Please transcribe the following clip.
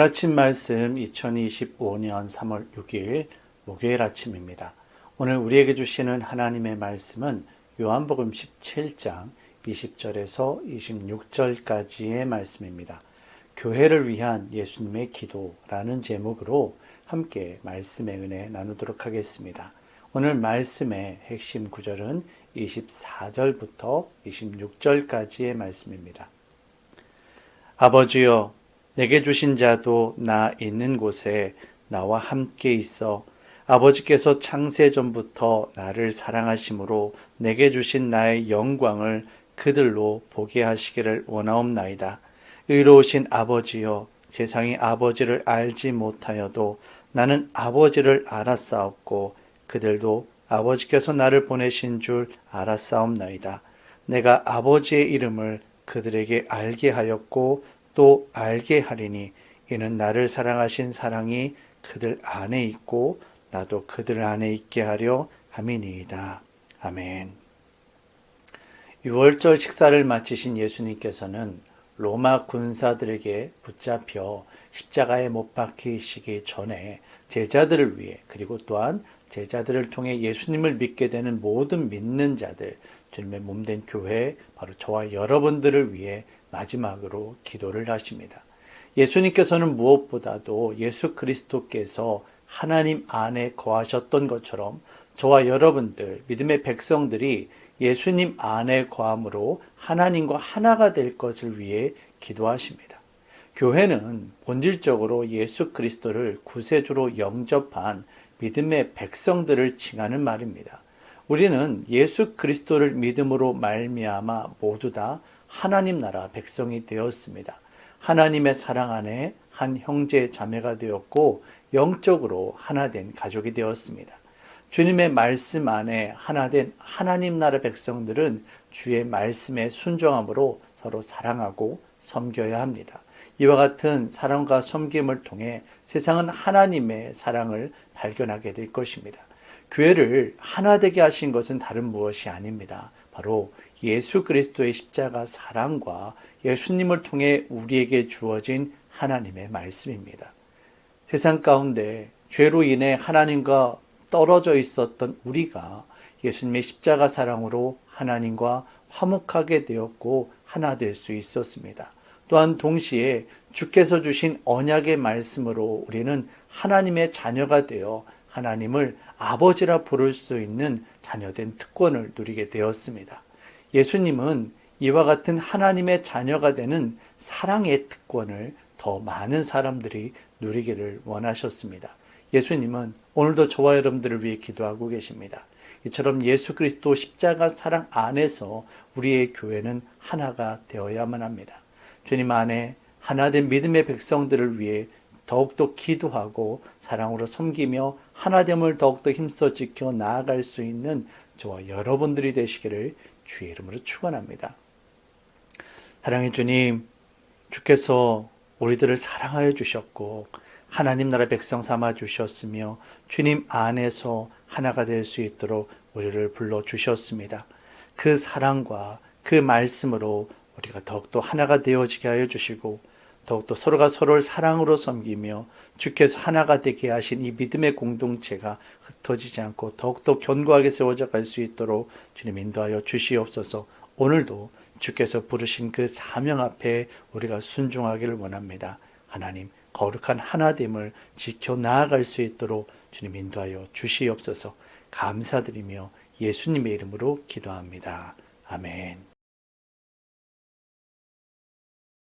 매일 아침 말씀 2025년 3월 6일 목요일 아침입니다. 오늘 우리에게 주시는 하나님의 말씀은 요한복음 17장 20절에서 26절까지의 말씀입니다. 교회를 위한 예수님의 기도라는 제목으로 함께 말씀의 은혜 나누도록 하겠습니다. 오늘 말씀의 핵심 구절은 24절부터 26절까지의 말씀입니다. 아버지여 내게 주신 자도 나 있는 곳에 나와 함께 있어 아버지께서 창세 전부터 나를 사랑하심으로 내게 주신 나의 영광을 그들로 보게 하시기를 원하옵나이다. 의로우신 아버지여 세상이 아버지를 알지 못하여도 나는 아버지를 알았사옵고 그들도 아버지께서 나를 보내신 줄 알았사옵나이다. 내가 아버지의 이름을 그들에게 알게 하였고 또 알게 하리니 이는 나를 사랑하신 사랑이 그들 안에 있고 나도 그들 안에 있게 하려 함이니이다. 아멘. 6월절 식사를 마치신 예수님께서는 로마 군사들에게 붙잡혀 십자가에 못 박히시기 전에 제자들을 위해 그리고 또한 제자들을 통해 예수님을 믿게 되는 모든 믿는 자들, 주님의 몸된 교회, 바로 저와 여러분들을 위해 마지막으로 기도를 하십니다. 예수님께서는 무엇보다도 예수 그리스도께서 하나님 안에 거하셨던 것처럼 저와 여러분들, 믿음의 백성들이 예수님 안에 거함으로 하나님과 하나가 될 것을 위해 기도하십니다. 교회는 본질적으로 예수 그리스도를 구세주로 영접한 믿음의 백성들을 칭하는 말입니다. 우리는 예수 그리스도를 믿음으로 말미암아 모두 다 하나님 나라 백성이 되었습니다. 하나님의 사랑 안에 한 형제 자매가 되었고 영적으로 하나 된 가족이 되었습니다. 주님의 말씀 안에 하나 된 하나님 나라 백성들은 주의 말씀에 순종함으로 서로 사랑하고 섬겨야 합니다. 이와 같은 사랑과 섬김을 통해 세상은 하나님의 사랑을 발견하게 될 것입니다. 교회를 하나 되게 하신 것은 다른 무엇이 아닙니다. 바로 예수 그리스도의 십자가 사랑과 예수님을 통해 우리에게 주어진 하나님의 말씀입니다. 세상 가운데 죄로 인해 하나님과 떨어져 있었던 우리가 예수님의 십자가 사랑으로 하나님과 화목하게 되었고 하나 될 수 있었습니다. 또한 동시에 주께서 주신 언약의 말씀으로 우리는 하나님의 자녀가 되어 하나님을 아버지라 부를 수 있는 자녀된 특권을 누리게 되었습니다. 예수님은 이와 같은 하나님의 자녀가 되는 사랑의 특권을 더 많은 사람들이 누리기를 원하셨습니다. 예수님은 오늘도 저와 여러분들을 위해 기도하고 계십니다. 이처럼 예수 그리스도 십자가 사랑 안에서 우리의 교회는 하나가 되어야만 합니다. 주님 안에 하나된 믿음의 백성들을 위해 더욱더 기도하고 사랑으로 섬기며 하나됨을 더욱더 힘써 지켜 나아갈 수 있는 저와 여러분들이 되시기를 주의 이름으로 축원합니다. 사랑의 주님, 주께서 우리들을 사랑하여 주셨고 하나님 나라 백성 삼아 주셨으며 주님 안에서 하나가 될 수 있도록 우리를 불러 주셨습니다. 그 사랑과 그 말씀으로 우리가 더욱더 하나가 되어지게 하여 주시고 더욱더 서로가 서로를 사랑으로 섬기며 주께서 하나가 되게 하신 이 믿음의 공동체가 흩어지지 않고 더욱더 견고하게 세워져 갈 수 있도록 주님 인도하여 주시옵소서 오늘도 주께서 부르신 그 사명 앞에 우리가 순종하기를 원합니다. 하나님, 거룩한 하나됨을 지켜 나아갈 수 있도록 주님 인도하여 주시옵소서 감사드리며 예수님의 이름으로 기도합니다. 아멘.